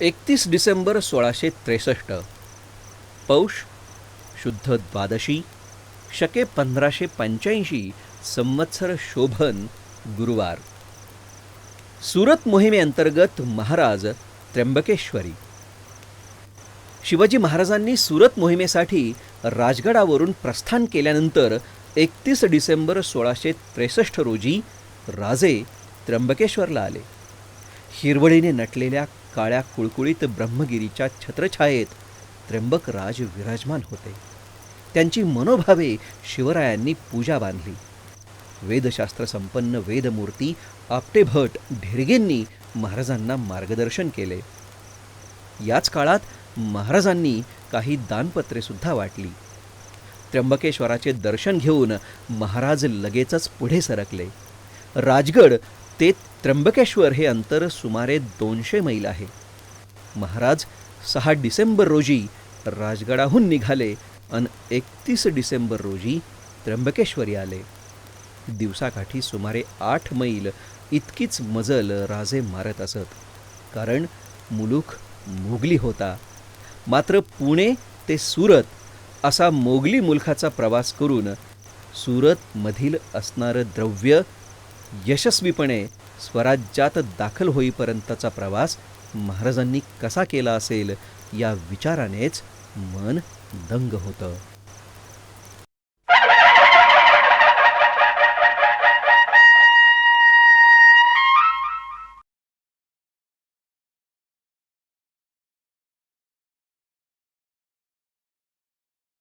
एकतीस डिसेंबर सोळाशे त्रेसष्ट. पौष शुद्ध द्वादशी शके पंधराशे पंच्याऐंशी संवत्सर शोभन गुरुवार. सुरत मोहिमेअंतर्गत महाराज त्र्यंबकेश्वरी. शिवाजी महाराजांनी सुरत मोहिमेसाठी राजगडावरून प्रस्थान केल्यानंतर एकतीस डिसेंबर सोळाशे त्रेसष्ट रोजी राजे त्र्यंबकेश्वरला आले. हिरवळीने नटलेल्या काळ्या कुळकुळीत ब्रह्मगिरीच्या छत्रछायेत त्र्यंबकराज विराजमान होते. त्यांची मनोभावे शिवरायांनी पूजा बांधली. वेदशास्त्र संपन्न वेदमूर्ती आपटे भट ढिरगेंनी महाराजांना मार्गदर्शन केले. याच काळात महाराजांनी काही दानपत्रे सुद्धा वाटली. त्र्यंबकेश्वराचे दर्शन घेऊन महाराज लगेचच पुढे सरकले. राजगड ते त्र्यंबकेश्वर हे अंतर सुमारे दोनशे मैल आहे. महाराज सहा डिसेंबर रोजी राजगडाहून निघाले आणि एकतीस डिसेंबर रोजी त्र्यंबकेश्वरी आले. दिवसाकाठी सुमारे आठ मैल इतकीच मजल राजे मारत असत. कारण मुलुख मोगली होता. मात्र पुणे ते सुरत असा मोगली मुलखाचा प्रवास करून सुरतमधील असणारं द्रव्य यशस्वीपणे स्वराज्यात दाखल होईपर्यंतचा प्रवास महाराजांनी कसा केला असेल या विचारानेच मन दंग होतं.